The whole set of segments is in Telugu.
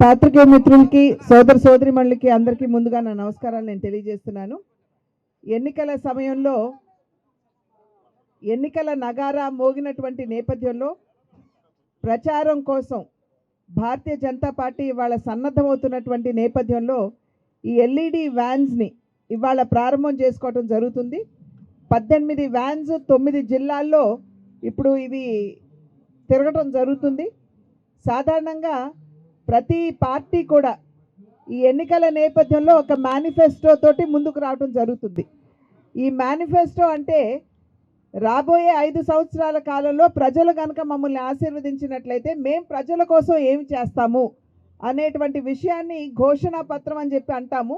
పాత్రికేయ మిత్రులకి సోదర సోదరిమణులకి అందరికీ ముందుగా నా నమస్కారాలు నేను తెలియజేస్తున్నాను. ఎన్నికల సమయంలో ఎన్నికల నగారా మోగినటువంటి నేపథ్యంలో ప్రచారం కోసం భారతీయ జనతా పార్టీ ఇవాళ సన్నద్ధమవుతున్నటువంటి నేపథ్యంలో ఈ ఎల్ఈడి వ్యాన్స్ని ఇవాళ ప్రారంభం చేసుకోవటం జరుగుతుంది. పద్దెనిమిది వ్యాన్స్ తొమ్మిది జిల్లాల్లో ఇప్పుడు ఇవి తిరగటం జరుగుతుంది. సాధారణంగా ప్రతి పార్టీ కూడా ఈ ఎన్నికల నేపథ్యంలో ఒక మేనిఫెస్టో తోటి ముందుకు రావడం జరుగుతుంది. ఈ మేనిఫెస్టో అంటే రాబోయే ఐదు సంవత్సరాల కాలంలో ప్రజలు కనుక మమ్మల్ని ఆశీర్వదించినట్లయితే మేం ప్రజల కోసం ఏమి చేస్తాము అనేటువంటి విషయాన్ని ఘోషణా పత్రం అని చెప్పి అంటాము.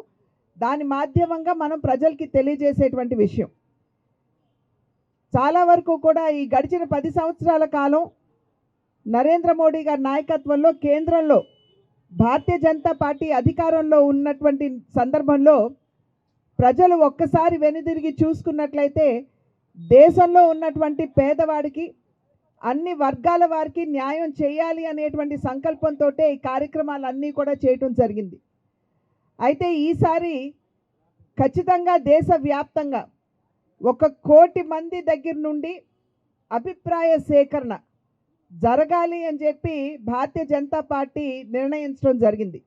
దాని మాధ్యమంగా మనం ప్రజలకి తెలియజేసేటువంటి విషయం. చాలా వరకు కూడా ఈ గడిచిన పది సంవత్సరాల కాలం నరేంద్ర మోడీ గారి నాయకత్వంలో కేంద్రంలో భారతీయ జనతా పార్టీ అధికారంలో ఉన్నటువంటి సందర్భంలో ప్రజలు ఒక్కసారి వెనుదిరిగి చూసుకున్నట్లయితే దేశంలో ఉన్నటువంటి పేదవాడికి అన్ని వర్గాల వారికి న్యాయం చేయాలి అనేటువంటి సంకల్పంతో ఈ కార్యక్రమాలన్నీ కూడా చేయటం జరిగింది. అయితే ఈసారి ఖచ్చితంగా దేశవ్యాప్తంగా ఒక కోటి మంది దగ్గర నుండి అభిప్రాయ సేకరణ జరగాలి అని చెప్పి భారతీయ జనతా పార్టీ నిర్ణయించడం జరిగింది.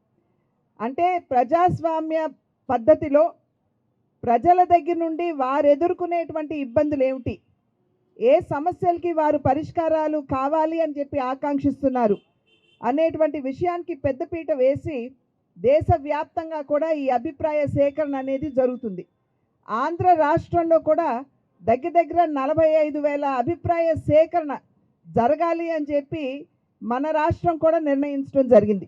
అంటే ప్రజాస్వామ్య పద్ధతిలో ప్రజల దగ్గర నుండి వారు ఎదుర్కొనేటువంటి ఇబ్బందులు ఏమిటి? ఏ సమస్యలకి వారు పరిష్కారాలు కావాలి అని చెప్పి ఆకాంక్షిస్తున్నారు అనేటువంటి విషయానికి పెద్దపీట వేసి దేశవ్యాప్తంగా కూడా ఈ అభిప్రాయ సేకరణ అనేది జరుగుతుంది. ఆంధ్ర రాష్ట్రంలో కూడా దగ్గర దగ్గర నలభై ఐదు వేల అభిప్రాయ సేకరణ జరగాలి అని చెప్పి మన రాష్ట్రం కూడా నిర్ణయించడం జరిగింది.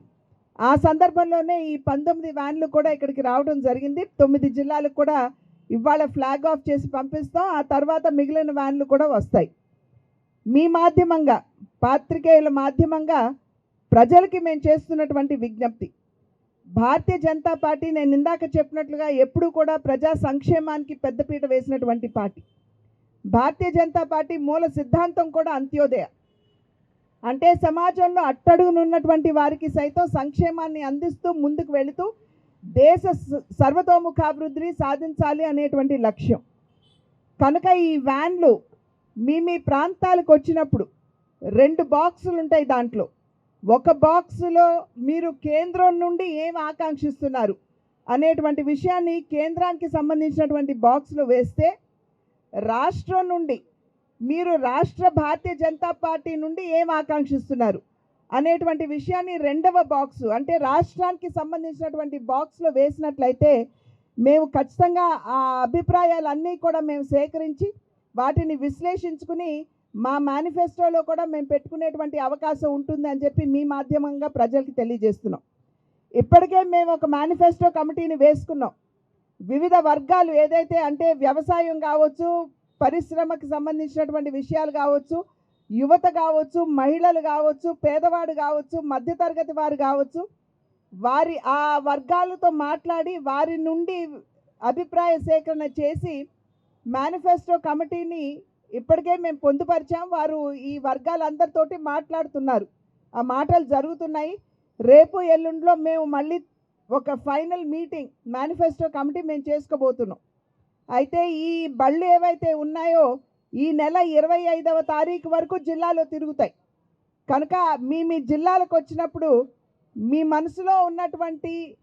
ఆ సందర్భంలోనే ఈ పంతొమ్మిది వ్యాన్లు కూడా ఇక్కడికి రావడం జరిగింది. తొమ్మిది జిల్లాలకు కూడా ఇవాళ ఫ్లాగ్ ఆఫ్ చేసి పంపిస్తాం. ఆ తర్వాత మిగిలిన వ్యాన్లు కూడా వస్తాయి. మీ మాధ్యమంగా పాత్రికేయుల మాధ్యమంగా ప్రజలకి మేము చేస్తున్నటువంటి విజ్ఞప్తి. భారతీయ జనతా పార్టీ నేను ఇందాక చెప్పినట్లుగా ఎప్పుడూ కూడా ప్రజా సంక్షేమానికి పెద్దపీట వేసినటువంటి పార్టీ. భారతీయ జనతా పార్టీ మూల సిద్ధాంతం కూడా అంత్యోదయ. అంటే సమాజంలో అట్టడుగునున్నటువంటి వారికి సైతం సంక్షేమాన్ని అందిస్తూ ముందుకు వెళుతూ దేశ సర్వతోముఖాభివృద్ధిని సాధించాలి అనేటువంటి లక్ష్యం. కనుక ఈ వ్యాన్లు మీ మీ ప్రాంతాలకు వచ్చినప్పుడు రెండు బాక్సులు ఉంటాయి దాంట్లో. ఒక బాక్సులో మీరు కేంద్రం నుండి ఏం ఆకాంక్షిస్తున్నారు అనేటువంటి విషయాన్ని కేంద్రానికి సంబంధించినటువంటి బాక్స్లో వేస్తే రాష్ట్రం నుండి మీరు రాష్ట్ర భారతీయ జనతా పార్టీ నుండి ఏం ఆకాంక్షిస్తున్నారు? అనేటువంటి విషయాన్ని రెండవ బాక్స్ అంటే రాష్ట్రానికి సంబంధించినటువంటి బాక్స్లో వేసినట్లయితే మేము ఖచ్చితంగా ఆ అభిప్రాయాలన్నీ కూడా మేము సేకరించి వాటిని విశ్లేషించుకుని మా మేనిఫెస్టోలో కూడా మేము పెట్టుకునేటువంటి అవకాశం ఉంటుంది అని చెప్పి మీ మాధ్యమంగా ప్రజలకి తెలియజేస్తున్నాం. ఇప్పటికే మేము ఒక మేనిఫెస్టో కమిటీని వేసుకున్నాం. వివిధ వర్గాలు ఏదైతే అంటే వ్యవసాయం కావచ్చు పరిశ్రమకు సంబంధించినటువంటి విషయాలు కావచ్చు యువత కావచ్చు మహిళలు కావచ్చు పేదవాడు కావచ్చు మధ్యతరగతి వారు కావచ్చు వారి ఆ వర్గాలతో మాట్లాడి వారి నుండి అభిప్రాయ సేకరణ చేసి మేనిఫెస్టో కమిటీని ఇప్పటికే మేము పొందుపరిచాం. వారు ఈ వర్గాలందరితోటి మాట్లాడుతున్నారు. ఆ మాటలు జరుగుతున్నాయి. రేపు ఎల్లుండిలో మేము మళ్ళీ ఒక ఫైనల్ మీటింగ్ మేనిఫెస్టో కమిటీ మేము చేసుకోబోతున్నాం. అయితే ఈ బళ్ళు ఏవైతే ఉన్నాయో ఈ నెల ఇరవై ఐదవ తారీఖు వరకు జిల్లాలో తిరుగుతాయి. కనుక మీ మీ జిల్లాలకు వచ్చినప్పుడు మీ మనసులో ఉన్నటువంటి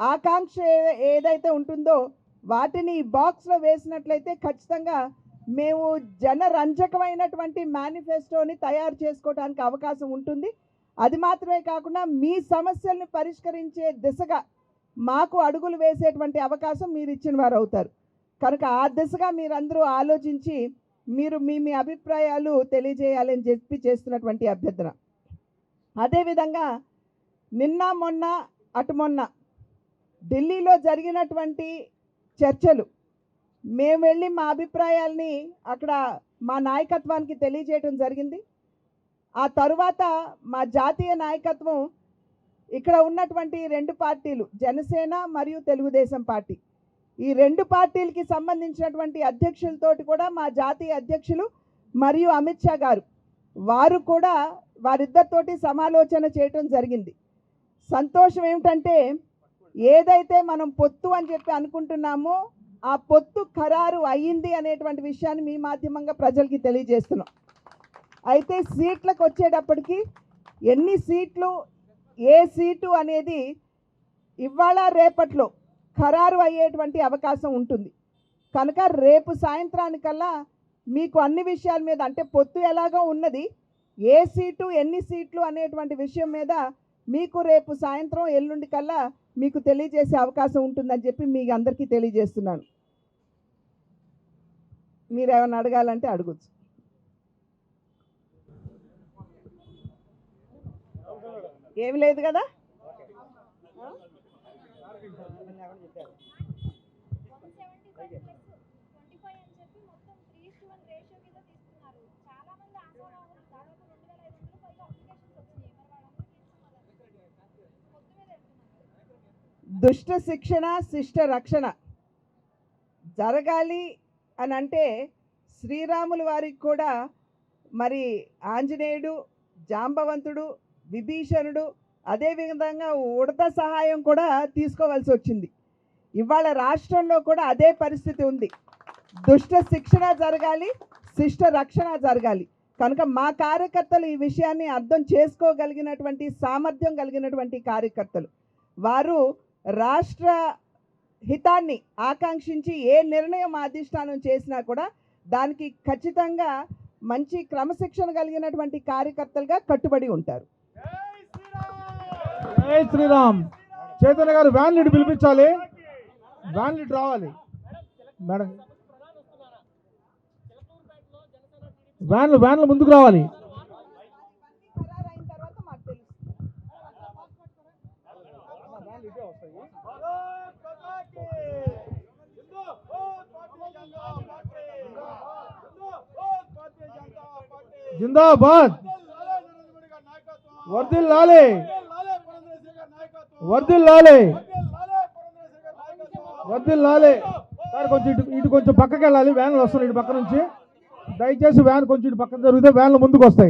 ఆకాంక్ష ఏ- ఏదైతే ఉంటుందో వాటిని బాక్స్లో వేసినట్లయితే ఖచ్చితంగా మేము జనరంజకమైనటువంటి మేనిఫెస్టోని తయారు చేసుకోవడానికి అవకాశం ఉంటుంది. అది మాత్రమే కాకుండా మీ సమస్యల్ని పరిష్కరించే దిశగా మాకు అడుగులు వేసేటువంటి అవకాశం మీరు ఇచ్చిన వారు అవుతారు. కనుక ఆ దిశగా మీరందరూ ఆలోచించి మీరు మీ మీ అభిప్రాయాలు తెలియజేయాలని చెప్పి చేస్తున్నటువంటి అభ్యర్థన. అదేవిధంగా నిన్న మొన్న అటు మొన్న ఢిల్లీలో జరిగినటువంటి చర్చలు మేము వెళ్ళి మా అభిప్రాయాల్ని అక్కడ మా నాయకత్వానికి తెలియజేయడం జరిగింది. ఆ తరువాత మా జాతీయ నాయకత్వం ఇక్కడ ఉన్నటువంటి రెండు పార్టీలు జనసేన మరియు తెలుగుదేశం పార్టీ. ఈ రెండు పార్టీలకి సంబంధించినటువంటి అధ్యక్షులతోటి కూడా మా జాతీయ అధ్యక్షులు మరియు అమిత్ షా గారు. వారు కూడా వారిద్దరితోటి సమాలోచన చేయటం జరిగింది. సంతోషం ఏమిటంటే ఏదైతే మనం పొత్తు అని చెప్పి అనుకుంటున్నామో ఆ పొత్తు ఖరారు అయ్యింది అనేటువంటి విషయాన్ని మీ మాధ్యమంగా ప్రజలకి తెలియజేస్తున్నాం. అయితే సీట్లకు వచ్చేటప్పటికి ఎన్ని సీట్లు ఏ సీటు అనేది ఇవాళ రేపట్లో ఖరారు అయ్యేటువంటి అవకాశం ఉంటుంది. కనుక రేపు సాయంత్రానికల్లా మీకు అన్ని విషయాల మీద అంటే పొత్తు ఎలాగో ఉన్నది ఏ సీటు ఎన్ని సీట్లు అనేటువంటి విషయం మీద మీకు రేపు సాయంత్రం ఎల్లుండి కల్లా మీకు తెలియజేసే అవకాశం ఉంటుందని చెప్పి మీ అందరికీ తెలియజేస్తున్నాను. మీరు ఏమైనా అడగాలంటే అడగచ్చు ఏమి లేదు కదా seventy five plus twenty five అని చెప్పి మొత్తం త్రీ టు వన్ రేషియో కింద తీసుకున్నారు చాలా మంది ఆశావాహులు దాదాపు రెండు వేల ఐదు వందలు పైగా అప్లికేషన్స్ వచ్చినాయి మరి వాళ్ళందరికీ ఏమి లేదు కదా? దుష్ట శిక్షణ శిష్ట రక్షణ జరగాలి అని అంటే శ్రీరాములు వారికి కూడా మరి ఆంజనేయుడు జాంబవంతుడు విభీషణుడు అదేవిధంగా ఉడత సహాయం కూడా తీసుకోవాల్సి వచ్చింది. ఇవాళ రాష్ట్రంలో కూడా అదే పరిస్థితి ఉంది. దుష్ట శిక్షణ జరగాలి శిష్ట రక్షణ జరగాలి. కనుక మా కార్యకర్తలు ఈ విషయాన్ని అర్థం చేసుకోగలిగినటువంటి సామర్థ్యం కలిగినటువంటి కార్యకర్తలు. వారు రాష్ట్ర హితాన్ని ఆకాంక్షించి ఏ నిర్ణయం అధిష్టానం చేసినా కూడా దానికి ఖచ్చితంగా మంచి క్రమశిక్షణ కలిగినటువంటి కార్యకర్తలుగా కట్టుబడి ఉంటారు. జై శ్రీరామ్. చైతన్య గారు వ్యాన్ లీడ్ పిలిపించాలి. వ్యాన్ లీడ్ రావాలి. మేడం. వ్యాన్లు వ్యాన్లు ముందుకు రావాలి. జిందాబాద్. వర్దిల్ లాలే. వర్దిల్ లాలే. వర్దిల్ లాలే. సార్ కొంచెం ఇటు ఇటు కొంచెం పక్కకి వెళ్ళాలి. వ్యాన్లు వస్తున్నాయి ఇటు పక్క నుంచి. దయచేసి వ్యాన్ కొంచెం ఇటు పక్కన జరిగితే వ్యాన్లు ముందుకు వస్తాయి.